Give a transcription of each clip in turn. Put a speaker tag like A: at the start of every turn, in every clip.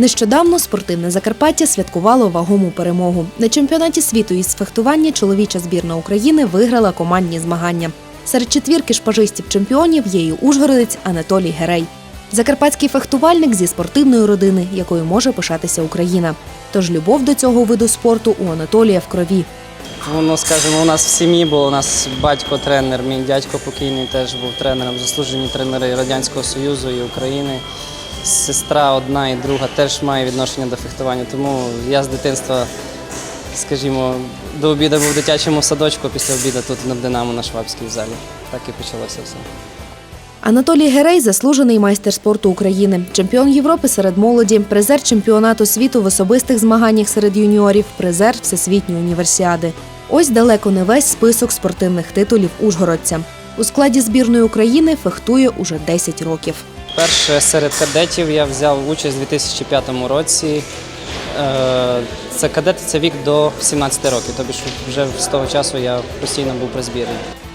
A: Нещодавно спортивне Закарпаття святкувало вагому перемогу. На чемпіонаті світу із фехтування чоловіча збірна України виграла командні змагання. Серед четвірки шпажистів чемпіонів є і ужгородець Анатолій Герей. Закарпатський фехтувальник зі спортивної родини, якою може пишатися Україна. Тож любов до цього виду спорту у Анатолія в крові.
B: Воно, скажімо, у нас в сім'ї було. У нас батько тренер, мій дядько покійний теж був тренером, заслужені тренери Радянського Союзу і України. Сестра одна і друга теж має відношення до фехтування. Тому я з дитинства, скажімо, до обіду був в дитячому садочку, після обіду тут на Динамо на Швабській залі. Так і почалося все.
A: Анатолій Герей заслужений майстер спорту України, чемпіон Європи серед молоді, призер чемпіонату світу в особистих змаганнях серед юніорів, призер Всесвітньої універсіади. Ось далеко не весь список спортивних титулів ужгородця. У складі збірної України фехтує уже 10 років.
B: Перше серед кадетів я взяв участь у 2005 році. Е, Це кадети це вік до 17 років, тобі ж вже з того часу я постійно був при збірі.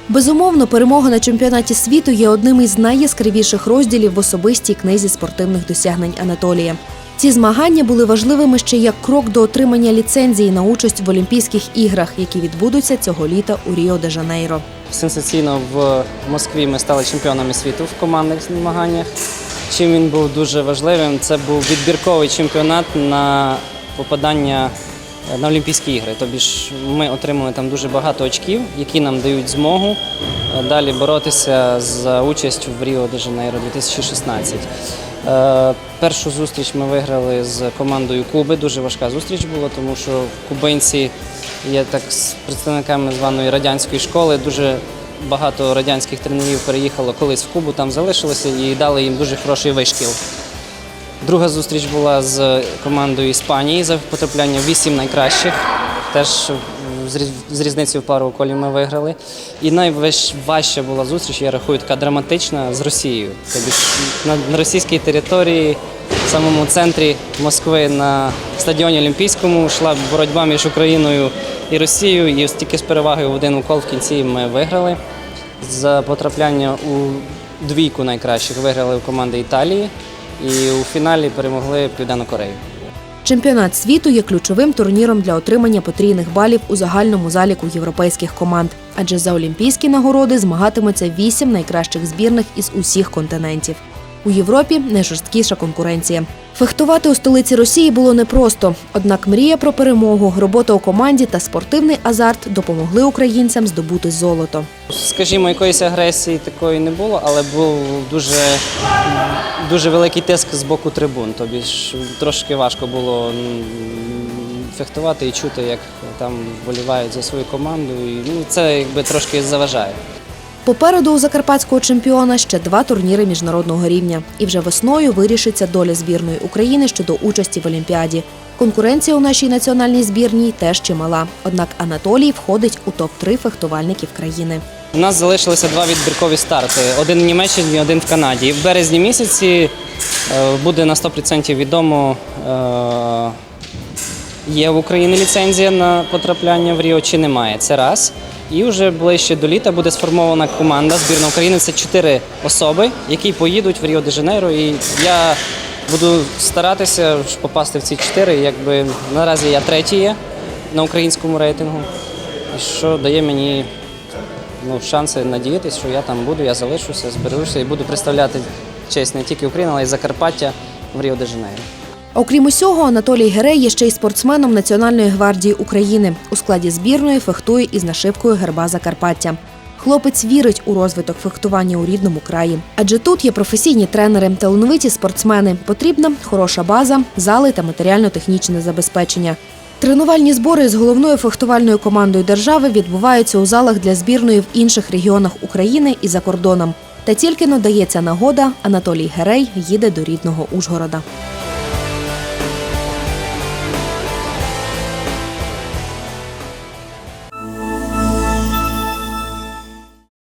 A: Безумовно, перемога на чемпіонаті світу є одним із найяскравіших розділів в особистій книзі спортивних досягнень Анатолія. Ці змагання були важливими ще як крок до отримання ліцензії на участь в Олімпійських іграх, які відбудуться цього літа у Ріо де Жанейро.
B: Сенсаційно в Москві ми стали чемпіонами світу в командних змаганнях. Чим він був дуже важливим, це був відбірковий чемпіонат на попадання е, на Олімпійські ігри. Тобі ж ми отримали там дуже багато очків, які нам дають змогу е, далі боротися за участь в Ріо де Жанейро 2016. Е, Першу зустріч ми виграли з командою Куби. Дуже важка зустріч була, тому що кубинці є так з представниками званої радянської школи. Дуже багато радянських тренерів переїхало колись в Кубу, там залишилося і дали їм дуже хороший вишкіл. Друга зустріч була з командою Іспанії за потрапляння вісім найкращих. Теж з різ- різницею в пару колів ми виграли. І найважча була зустріч, я рахую, така драматична з Росією. Тобто на, російській території, в самому центрі Москви, на стадіоні Олімпійському йшла боротьба між Україною і Росією. І тільки з перевагою в один укол в кінці ми виграли. За потрапляння у двійку найкращих виграли у команди Італії. І у фіналі перемогли Південну Корею.
A: Чемпіонат світу є ключовим турніром для отримання потрійних балів у загальному заліку європейських команд, адже за олімпійські нагороди змагатимуться вісім найкращих збірних із усіх континентів. У Європі найжорсткіша конкуренція. Фехтувати у столиці Росії було непросто, однак мрія про перемогу, робота у команді та спортивний азарт допомогли українцям здобути золото.
B: Скажімо, якоїсь агресії такої не було, але був дуже, дуже великий тиск з боку трибун. Тобі ж трошки важко було фехтувати і чути, як там вболівають за свою команду. І, ну, це якби трошки заважає.
A: Попереду у закарпатського чемпіона ще два турніри міжнародного рівня. І вже весною вирішиться доля збірної України щодо участі в Олімпіаді. Конкуренція у нашій національній збірній теж чимала. Однак Анатолій входить у топ-3 фехтувальників країни.
B: У нас залишилися два відбіркові старти: один в Німеччині, один в Канаді. І в березні місяці е, буде на 100% відомо, е, є в Україні ліцензія на потрапляння в Ріо чи немає. Це раз. І вже ближче до літа буде сформована команда збірна України. Це чотири особи, які поїдуть в Ріо де Жанейро. І я буду старатися попасти в ці чотири. Якби наразі я третій є на українському рейтингу, що дає мені ну, шанси надіятися, що я там буду, я залишуся, зберуся і буду представляти честь не тільки України, але й Закарпаття в Ріо де Жанейро.
A: Окрім усього, Анатолій Герей є ще й спортсменом Національної гвардії України. У складі збірної фехтує із нашивкою герба Закарпаття. Хлопець вірить у розвиток фехтування у рідному краї, адже тут є професійні тренери, талановиті спортсмени. Потрібна хороша база, зали та матеріально-технічне забезпечення. Тренувальні збори з головною фехтувальною командою держави відбуваються у залах для збірної в інших регіонах України і за кордоном. Та тільки надається нагода, Анатолій Герей їде до рідного Ужгорода.